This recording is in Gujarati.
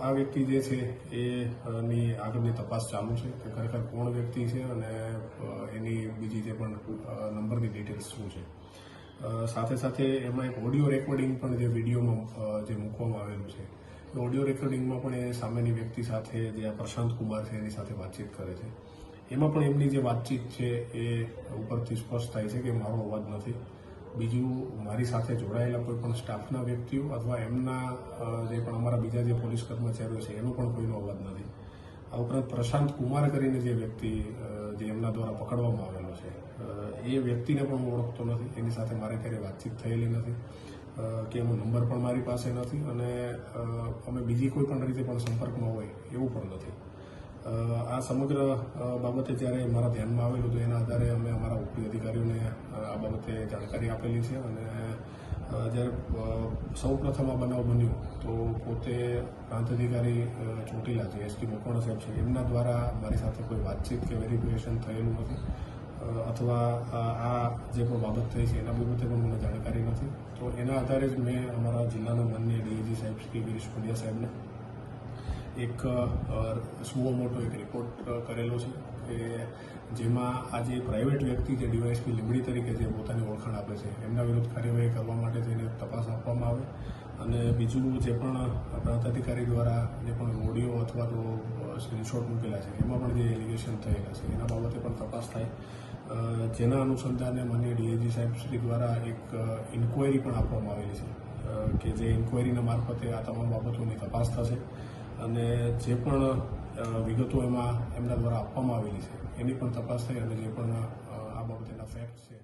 આ વ્યક્તિ જે છે એની આગળની તપાસ ચાલુ છે કે ખરેખર કોણ વ્યક્તિ છે અને એની બીજી જે પણ નંબરની ડિટેલ્સ શું છે. સાથે સાથે એમાં એક ઓડિયો રેકોર્ડિંગ પણ જે વિડીયોમાં જે મૂકવામાં આવેલું છે. એ ઓડિયો રેકોર્ડિંગમાં પણ એ સામેની વ્યક્તિ સાથે જે આ પ્રશાંત કુમાર છે એની સાથે વાતચીત કરે છે. એમાં પણ એમની જે વાતચીત છે એ ઉપરથી સ્પષ્ટ થાય છે કે મારો અવાજ નથી. બીજું મારી સાથે જોડાયેલા કોઈ પણ સ્ટાફના વ્યક્તિઓ અથવા એમના જે પણ અમારા બીજા જે પોલીસ કર્મચારીઓ છે, એનો પણ કોઈનો અવાજ નથી. આ ઉપરાંત પ્રશાંત કુમાર કરીને જે વ્યક્તિ જે એમના દ્વારા પકડવામાં આવેલો છે એ વ્યક્તિને પણ હું ઓળખતો નથી. એની સાથે મારે ક્યારેય વાતચીત થયેલી નથી કે એનો નંબર પણ મારી પાસે નથી અને અમે બીજી કોઈ પણ રીતે પણ સંપર્કમાં હોય એવું પણ નથી. આ સમગ્ર બાબતે જ્યારે મારા ધ્યાનમાં આવેલું તો એના આધારે અમે અમારા ઉપરી અધિકારીઓને આ બાબતે જાણકારી આપેલી છે અને જ્યારે સૌ પ્રથમ આ બનાવ બન્યો, તો પોતે પ્રાંત અધિકારી ચોટીલા જે એસપી મકવાણા સાહેબ છે, એમના દ્વારા મારી સાથે કોઈ વાતચીત કે વેરિફિકેશન થયેલું નથી. અથવા આ જે પણ બાબત થઈ છે, એના બાબતે પણ મને જાણકારી નથી. તો એના આધારે જ મેં અમારા જિલ્લાના માનનીય ડીઈજી સાહેબ શ્રી ગિરીશ પંડ્યા સાહેબને એક સુઓ મોટો એક રિપોર્ટ કરેલો છે કે જેમાં આ જે પ્રાઇવેટ વ્યક્તિ જે ડીવાયએસપી લીમડી તરીકે જે પોતાની ઓળખાણ આપે છે, એમના વિરુદ્ધ કાર્યવાહી કરવા માટે થઈને તપાસ આપવામાં આવે અને બીજું જે પણ પ્રાંત અધિકારી દ્વારા જે પણ ઓડિયો અથવા તો સ્ક્રીનશોટ મૂકેલા છે, એમાં પણ જે એલિગેશન થયેલા છે, એના બાબતે પણ તપાસ થાય. જેના અનુસંધાને માન્ય ડીએજી સાહેબ શ્રી દ્વારા એક ઇન્કવાયરી પણ આપવામાં આવેલી છે કે જે ઇન્કવાયરીના મારફતે આ તમામ બાબતોની તપાસ થશે. અને જે પણ વિગતો એમાં એમના દ્વારા આપવામાં આવેલી છે, એની પણ તપાસ થઈ અને જે પણ આ બાબતેના ફેક્ટ છે